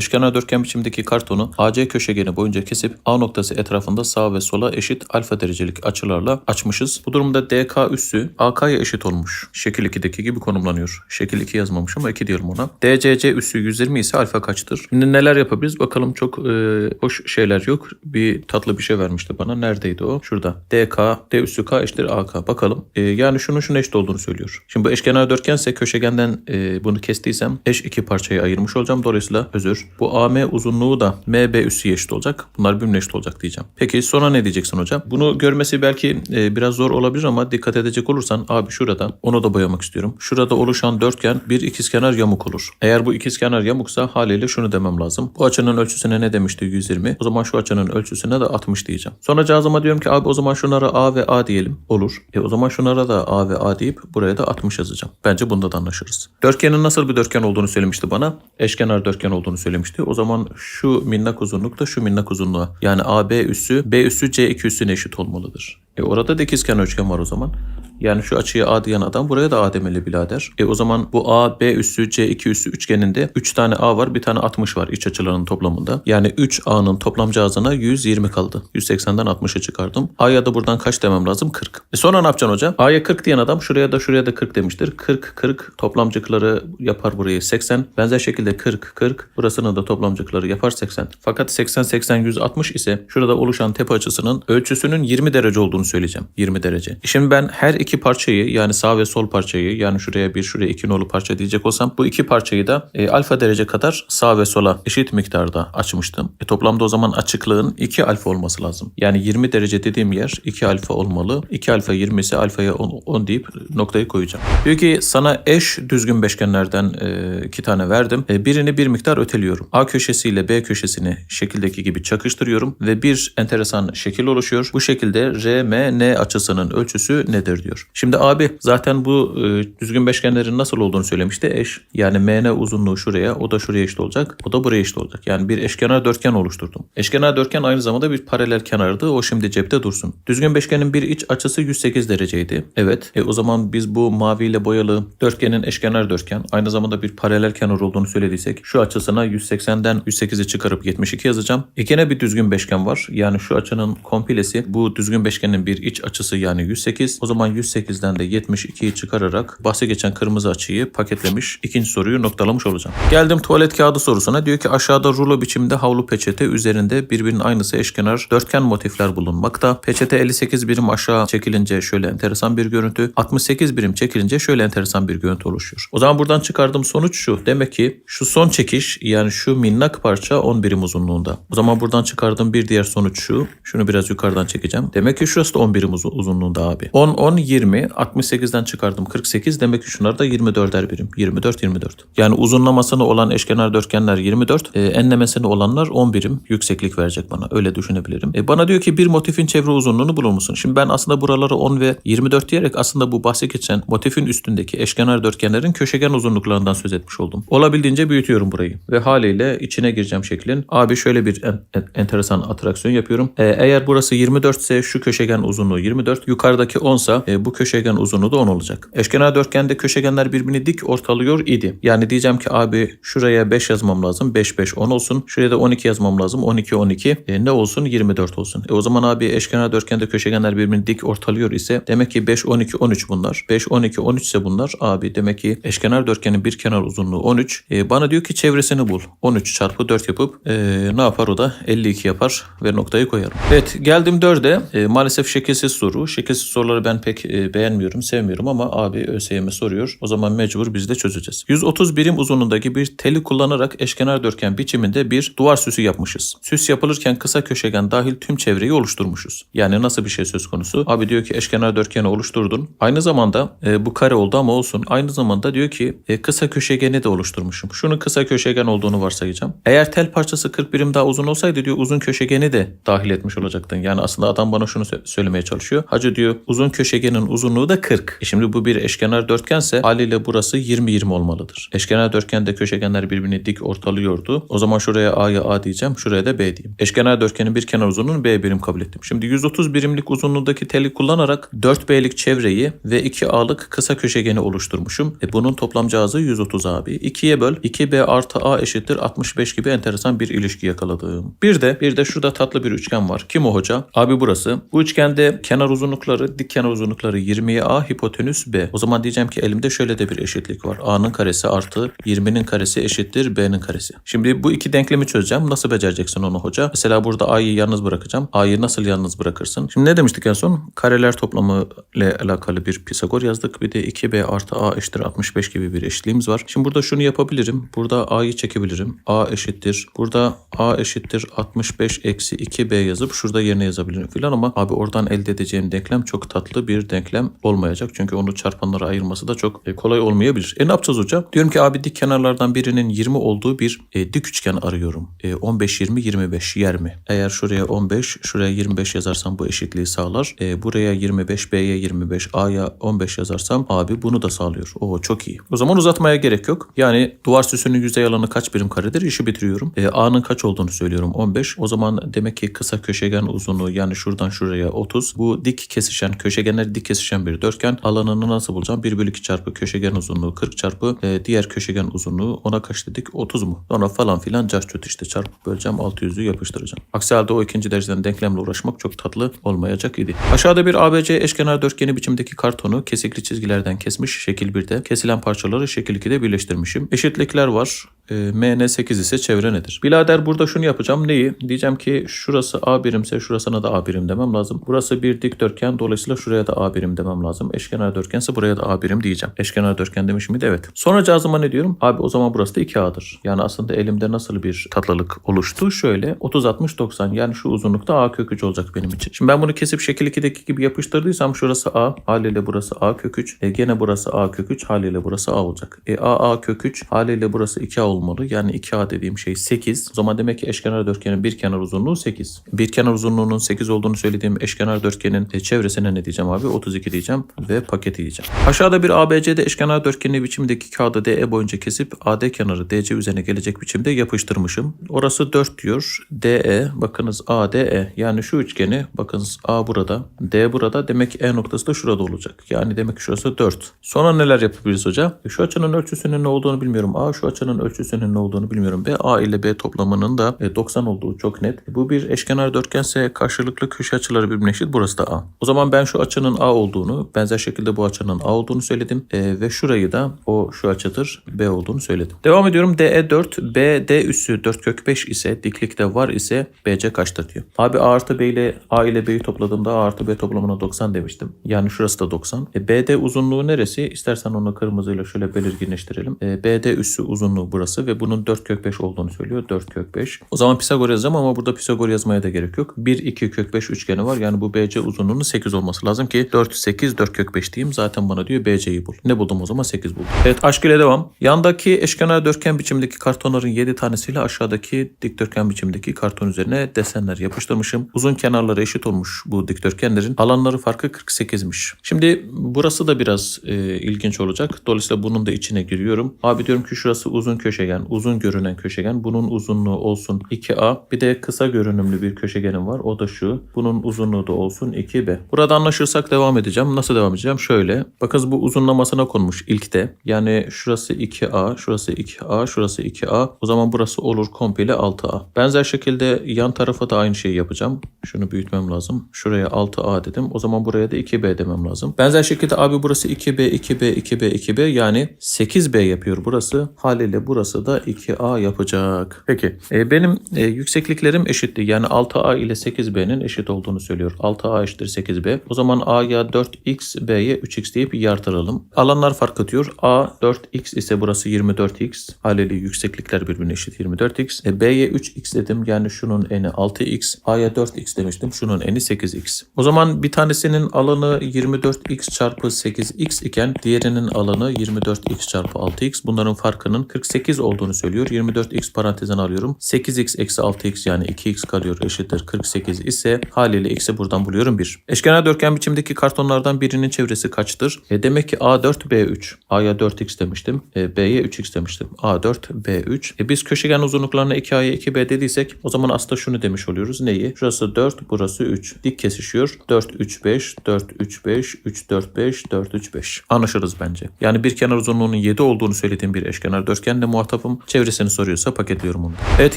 Eşkenar dörtgen biçimdeki kartonu AC köşegeni boyunca kesip A noktası etrafında sağ ve sola eşit alfa derecelik açılarla açmışız. Bu durumda DK üssü AK'ya eşit olmuş. Şekil 2'deki gibi konumlanıyor. Şekil 2 yazmamış ama 2 diyelim ona. DCC üssü 120 ise alfa kaçtır? Şimdi neler yapabiliriz? Bakalım çok e, hoş şeyler yok. Bir tatlı bir şey vermişti bana. Neredeydi o? Şurada. DK, D üssü K eşittir AK. Bakalım. E, yani şunun şuna eşit olduğunu söylüyor. Şimdi bu eşkenar dörtgense köşegenden e, bunu kestiysem eş iki parçaya ayırmış olacağım. Dolayısıyla özür. Bu AM uzunluğu da MB üssü eşit olacak. Bunlar birbirine eşit olacak diyeceğim. Peki sonra ne diyeceksin hocam? Bunu görmesi belki e, biraz zor olabilir ama dikkat edecek olursan abi şurada onu da boyamak istiyorum. Şurada oluşan dörtgen bir ikizkenar yamuk olur. Eğer bu ikizkenar yamuksa haliyle şunu demem lazım. Bu açının ölçüsüne ne demişti? 120. O zaman şu açının ölçüsüne de 60 diyeceğim. Sonra cazıma diyorum ki abi o zaman şunlara A ve A diyelim. Olur. E o zaman şunlara da A ve A deyip buraya da 60 yazacağım. Bence bunda da anlaşırız. Dörtgenin nasıl bir dörtgen olduğunu söylemişti bana. Eşkenar dörtgen olduğunu söylemişti. O zaman şu minnak uzunluk da şu minnak uzunluğa. Yani AB üssü B üssü C2 üssüne eşit olmalıdır. E orada da ikizkenar üçgen var o zaman. Yani şu açıya A diyen adam buraya da A demeli birader. E o zaman bu A, B üssü, C2 üssü üçgeninde 3 tane A var, bir tane 60 var iç açılarının toplamında. Yani 3 A'nın toplam cihazına 120 kaldı. 180'den 60'a çıkardım. A'ya da buradan kaç demem lazım? 40. E sonra ne yapacaksın hocam? A'ya 40 diyen adam şuraya da şuraya da 40 demiştir. 40, 40 toplamcıkları yapar burayı 80. Benzer şekilde 40, 40 burasının da toplamcıkları yapar 80. Fakat 80, 80, 160 ise şurada oluşan tepe açısının ölçüsünün 20 derece olduğunu söyleyeceğim. 20 derece. E Şimdi ben her iki parçayı yani sağ ve sol parçayı yani şuraya bir şuraya iki nolu parça diyecek olsam bu iki parçayı da e, alfa derece kadar sağ ve sola eşit miktarda açmıştım. E, toplamda o zaman açıklığın 2 alfa olması lazım. Yani 20 derece dediğim yer 2 alfa olmalı. 2 alfa 20 ise alfaya 10, 10 deyip noktayı koyacağım. Diyor ki sana eş düzgün beşgenlerden e, iki tane verdim. E, birini bir miktar öteliyorum. A köşesiyle B köşesini şekildeki gibi çakıştırıyorum ve bir enteresan şekil oluşuyor. Bu şekilde RMN açısının ölçüsü nedir diyor. Şimdi abi zaten bu e, düzgün beşgenlerin nasıl olduğunu söylemişti eş. Yani MN uzunluğu şuraya o da şuraya eşit olacak. O da buraya eşit olacak. Yani bir eşkenar dörtgen oluşturdum. Eşkenar dörtgen aynı zamanda bir paralel kenardı. O şimdi cepte dursun. Düzgün beşgenin bir iç açısı 108 dereceydi. Evet. E, o zaman biz bu maviyle boyalı dörtgenin eşkenar dörtgen aynı zamanda bir paralel kenar olduğunu söylediysek şu açısına 180'den 108'i çıkarıp 72 yazacağım. E bir düzgün beşgen var. Yani şu açının komplesi bu düzgün beşgenin bir iç açısı yani 108. O zaman 108'den de 72'yi çıkararak bahsi geçen kırmızı açıyı paketlemiş. İkinci soruyu noktalamış olacağım. Geldim tuvalet kağıdı sorusuna. Diyor ki aşağıda rulo biçimde havlu peçete üzerinde birbirinin aynısı eşkenar dörtgen motifler bulunmakta. Peçete 58 birim aşağı çekilince şöyle enteresan bir görüntü. 68 birim çekilince şöyle enteresan bir görüntü oluşuyor. O zaman buradan çıkardığım sonuç şu. Demek ki şu son çekiş yani şu minnak parça 10 birim uzunluğunda. O zaman buradan çıkardığım bir diğer sonuç şu. Şunu biraz yukarıdan çekeceğim. Demek ki şurası da 10 birim uz- uzunluğunda abi. 10, 10, 20. 68'den çıkardım 48. Demek ki şunlar da 24'er birim. 24, 24. Yani uzunlamasını olan eşkenar dörtgenler 24. E, enlemesini olanlar 10 birim yükseklik verecek bana. Öyle düşünebilirim. E, bana diyor ki bir motifin çevre uzunluğunu bulur musun? Şimdi ben aslında buraları 10 ve 24 diyerek aslında bu bahsi geçen motifin üstündeki eşkenar dörtgenlerin köşegen uzunluklarından söz etmiş oldum. Olabildiğince büyütüyorum burayı. Ve haliyle içine gireceğim şeklin. Abi şöyle bir en- en- enteresan atraksiyon yapıyorum. E, eğer burası 24 ise şu köşegen uzunluğu 24. Yukarıdaki 10 ise bu köşegen uzunluğu da 10 olacak. Eşkenar dörtgende köşegenler birbirini dik ortalıyor idi. Yani diyeceğim ki abi şuraya 5 yazmam lazım. 5 5 10 olsun. Şuraya da 12 yazmam lazım. 12 12. E, ne olsun? 24 olsun. E, o zaman abi eşkenar dörtgende köşegenler birbirini dik ortalıyor ise demek ki 5 12 13 bunlar. 5 12 13 ise bunlar abi demek ki eşkenar dörtgenin bir kenar uzunluğu 13. E, bana diyor ki çevresini bul. 13 çarpı 4 yapıp e, ne yapar o da? 52 yapar ve noktayı koyarım. Evet geldim 4'e. E, maalesef şekilsiz soru. Şekilsiz soruları ben pek e, beğenmiyorum, sevmiyorum ama abi ÖSYM soruyor. O zaman mecbur biz de çözeceğiz. 130 birim uzunluğundaki bir teli kullanarak eşkenar dörtgen biçiminde bir duvar süsü yapmışız. Süs yapılırken kısa köşegen dahil tüm çevreyi oluşturmuşuz. Yani nasıl bir şey söz konusu? Abi diyor ki eşkenar dörtgeni oluşturdun. Aynı zamanda e, bu kare oldu ama olsun. Aynı zamanda diyor ki e, kısa köşegeni de oluşturmuşum. Şunun kısa köşegen olduğunu varsayacağım. Eğer tel parçası 40 birim daha uzun olsaydı diyor uzun köşegeni de dahil etmiş olacaktın. Yani aslında adam bana şunu sö- söylemeye çalışıyor. Hacı diyor uzun köşegenin köşegenin uzunluğu da 40. E şimdi bu bir eşkenar dörtgense haliyle burası 20-20 olmalıdır. Eşkenar dörtgende köşegenler birbirini dik ortalıyordu. O zaman şuraya A'ya A diyeceğim, şuraya da B diyeyim. Eşkenar dörtgenin bir kenar uzunluğunu B birim kabul ettim. Şimdi 130 birimlik uzunluğundaki teli kullanarak 4B'lik çevreyi ve 2A'lık kısa köşegeni oluşturmuşum. E bunun toplam cihazı 130 abi. 2'ye böl. 2B artı A eşittir 65 gibi enteresan bir ilişki yakaladım. Bir de bir de şurada tatlı bir üçgen var. Kim o hoca? Abi burası. Bu üçgende kenar uzunlukları, dik kenar uzunlukları 20'ye A, hipotenüs B. O zaman diyeceğim ki elimde şöyle de bir eşitlik var. A'nın karesi artı 20'nin karesi eşittir B'nin karesi. Şimdi bu iki denklemi çözeceğim. Nasıl becereceksin onu hoca? Mesela burada A'yı yalnız bırakacağım. A'yı nasıl yalnız bırakırsın? Şimdi ne demiştik en son? Kareler toplamı ile alakalı bir Pisagor yazdık. Bir de 2B artı A eşittir 65 gibi bir eşitliğimiz var. Şimdi burada şunu yapabilirim. Burada A'yı çekebilirim. A eşittir. Burada A eşittir 65 eksi 2B yazıp şurada yerine yazabilirim filan ama abi oradan elde edeceğim denklem çok tatlı bir denklem olmayacak. Çünkü onu çarpanlara ayırması da çok e, kolay olmayabilir. E ne yapacağız hocam? Diyorum ki abi dik kenarlardan birinin 20 olduğu bir e, dik üçgen arıyorum. E, 15 20 25 yer mi? Eğer şuraya 15, şuraya 25 yazarsam bu eşitliği sağlar. E, buraya 25, B'ye 25, A'ya 15 yazarsam abi bunu da sağlıyor. Oo çok iyi. O zaman uzatmaya gerek yok. Yani duvar süsünün yüzey alanı kaç birim karedir? İşi bitiriyorum. E, A'nın kaç olduğunu söylüyorum 15. O zaman demek ki kısa köşegen uzunluğu yani şuradan şuraya 30. Bu dik kesişen köşegenler dik kesişen bir dörtgen. Alanını nasıl bulacağım? 1 bölü 2 çarpı köşegen uzunluğu 40 çarpı e, diğer köşegen uzunluğu ona kaç dedik? 30 mu? Sonra falan filan cahçut işte çarpıp böleceğim 600'ü yapıştıracağım. Aksi halde o ikinci dereceden denklemle uğraşmak çok tatlı olmayacak idi. Aşağıda bir ABC eşkenar dörtgeni biçimdeki kartonu kesikli çizgilerden kesmiş şekil 1'de. Kesilen parçaları şekil 2'de birleştirmişim. Eşitlikler var. E, MN 8 ise çevre nedir? Bilader burada şunu yapacağım. Neyi? Diyeceğim ki şurası A birimse şurasına da A birim demem lazım. Burası bir dikdörtgen dolayısıyla şuraya da A birim demem lazım. Eşkenar dörtgense buraya da A birim diyeceğim. Eşkenar dörtgen demiş miydi? Evet. Sonra cazıma ne diyorum? Abi o zaman burası da 2A'dır. Yani aslında elimde nasıl bir tatlılık oluştu? Şöyle 30 60 90 yani şu uzunlukta A kök 3 olacak benim için. Şimdi ben bunu kesip şekil 2'deki gibi yapıştırdıysam şurası A haliyle burası A kök 3. E gene burası A kök 3 haliyle burası A olacak. E A A kök 3 haliyle burası 2A olmalı. Yani 2A dediğim şey 8. O zaman demek ki eşkenar dörtgenin bir kenar uzunluğu 8. Bir kenar uzunluğunun 8 olduğunu söylediğim eşkenar dörtgenin e, çevresine ne diyeceğim abi? 32 diyeceğim ve paketi diyeceğim. Aşağıda bir ABCD eşkenar dörtgeni biçimdeki kağıdı DE boyunca kesip AD kenarı DC üzerine gelecek biçimde yapıştırmışım. Orası 4 diyor. DE bakınız ADE yani şu üçgeni bakınız A burada D burada demek E noktası da şurada olacak. Yani demek ki şurası 4. Sonra neler yapabiliriz hoca? E, Şu açının ölçüsünün ne olduğunu bilmiyorum. A şu açının ölçüsünün ne olduğunu bilmiyorum. B A ile B toplamının da e, 90 olduğu çok net. E, Bu bir eşkenar dörtgense karşılıklı köşe açıları birbirine eşit. Burası da A. O zaman ben şu açının A olduğunu, benzer şekilde bu açının A olduğunu söyledim. E, ve şurayı da o şu açıdır B olduğunu söyledim. Devam ediyorum. DE 4, BD üssü 4 kök 5 ise diklikte var ise BC kaçtır diyor. Abi A artı B ile A ile B'yi topladığımda A artı B toplamına 90 demiştim. Yani şurası da 90. E, BD uzunluğu neresi? İstersen onu kırmızıyla şöyle belirginleştirelim. E, BD üssü uzunluğu burası ve bunun 4 kök 5 olduğunu söylüyor. 4 kök 5. O zaman Pisagor yazacağım ama burada Pisagor yazmaya da gerek yok. 1, 2 kök 5 üçgeni var. Yani bu BC uzunluğunun 8 olması lazım ki 4, 8, 4 kök 5 diyeyim. Zaten bana diyor BC'yi bul. Ne buldum o zaman? 8 buldum. Evet aşk ile devam. Yandaki eşkenar dörtgen biçimdeki kartonların 7 tanesiyle aşağıdaki dikdörtgen biçimdeki karton üzerine desenler yapıştırmışım. Uzun kenarları eşit olmuş bu dikdörtgenlerin. Alanları farkı 48'miş. Şimdi burası da biraz e, ilginç olacak. Dolayısıyla bunun da içine giriyorum. Abi diyorum ki şurası uzun köşegen, uzun görünen köşegen. Bunun uzunluğu olsun 2A. Bir de kısa görünümlü bir köşegenim var. O da şu. Bunun uzunluğu da olsun 2B. Burada anlaşırsak devam edeceğim. Nasıl devam edeceğim? Şöyle. Bakın bu uzunlamasına konmuş ilkte. Yani şurası 2A, şurası 2A, şurası 2A. O zaman burası olur komple 6A. Benzer şekilde yan tarafa da aynı şeyi yapacağım. Şunu büyütmem lazım. Şuraya 6A dedim. O zaman buraya da 2B demem lazım. Benzer şekilde abi burası 2B, 2B, 2B, 2B yani 8B yapıyor burası. Haliyle burası da 2A yapacak. Peki. e, benim e, yüksekliklerim eşitti. Yani 6A ile 8B'nin eşit olduğunu söylüyor. 6A eşittir 8B. O zaman A'ya 4X, B'ye 3X deyip yartıralım. Alanlar fark atıyor. A 4X ise burası 24X. Haliyle yükseklikler birbirine eşit 24X. E, B'ye 3X dedim. Yani şunun eni 6X. A'ya 4X demiştim. Şunun eni 8X. O zaman bir tanesinin alanı 24X çarpı 8X iken diğerinin alanı 24X çarpı 6X. Bunların farkının 48 olduğunu söylüyor. 24X parantezine alıyorum. 8X eksi 6X yani 2X kalıyor eşittir 48 ise haliyle X'i buradan buluyorum 1. Eşkenar dörtgen biçimdeki karton kartonlardan birinin çevresi kaçtır? E demek ki A4 B3. A'ya 4x demiştim. E, B'ye 3x demiştim. A4 B3. E biz köşegen uzunluklarına 2A'ya 2B dediysek o zaman aslında şunu demiş oluyoruz. Neyi? Şurası 4, burası 3. Dik kesişiyor. 4 3 5, 4 3 5, 3 4 5, 4 3 5. Anlaşırız bence. Yani bir kenar uzunluğunun 7 olduğunu söylediğim bir eşkenar dörtgenle muhatapım. Çevresini soruyorsa paketliyorum onu. Evet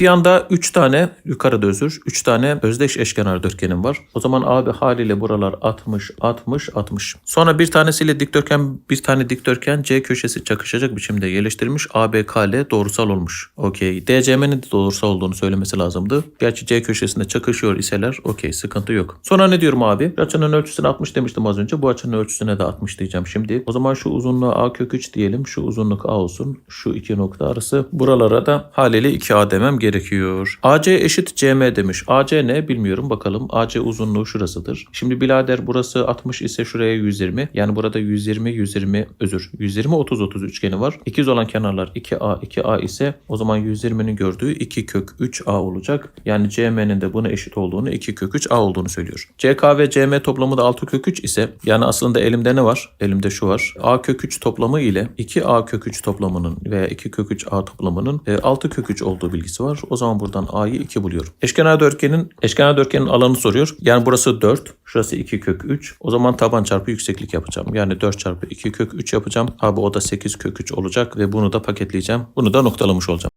yanda 3 tane yukarıda özür. 3 tane özdeş eşkenar dörtgenim var. O zaman abi haliyle buralar 60, 60, 60. Sonra bir tanesiyle dikdörtgen, bir tane dikdörtgen C köşesi çakışacak biçimde yerleştirilmiş. ABKL doğrusal olmuş. Okey. DCM'nin de doğrusal olduğunu söylemesi lazımdı. Gerçi C köşesinde çakışıyor iseler okey sıkıntı yok. Sonra ne diyorum abi? Açının ölçüsüne 60 demiştim az önce. Bu açının ölçüsüne de 60 diyeceğim şimdi. O zaman şu uzunluğa A kök 3 diyelim. Şu uzunluk A olsun. Şu iki nokta arası. Buralara da haliyle 2A demem gerekiyor. AC eşit CM demiş. AC ne bilmiyorum bakalım. AC uzunluğu şurasıdır. Şimdi birader burası 60 ise şuraya 120. Yani burada 120 120 özür. 120 30 30 üçgeni var. İkiz olan kenarlar 2A 2A ise o zaman 120'nin gördüğü 2 kök 3A olacak. Yani CM'nin de buna eşit olduğunu 2 kök 3A olduğunu söylüyor. CK ve CM toplamı da 6 kök 3 ise yani aslında elimde ne var? Elimde şu var. A kök 3 toplamı ile 2A kök 3 toplamının veya 2 kök 3 A toplamının e, 6 kök 3 olduğu bilgisi var. O zaman buradan A'yı 2 buluyorum. Eşkenar dörtgenin eşkenar dörtgenin alanı soruyor. Yani burası 4, şurası 2 kök 3. O zaman taban çarpı yükseklik yapacağım. Yani 4 çarpı 2 kök 3 yapacağım. Abi o da 8 kök 3 olacak ve bunu da paketleyeceğim. Bunu da noktalamış olacağım.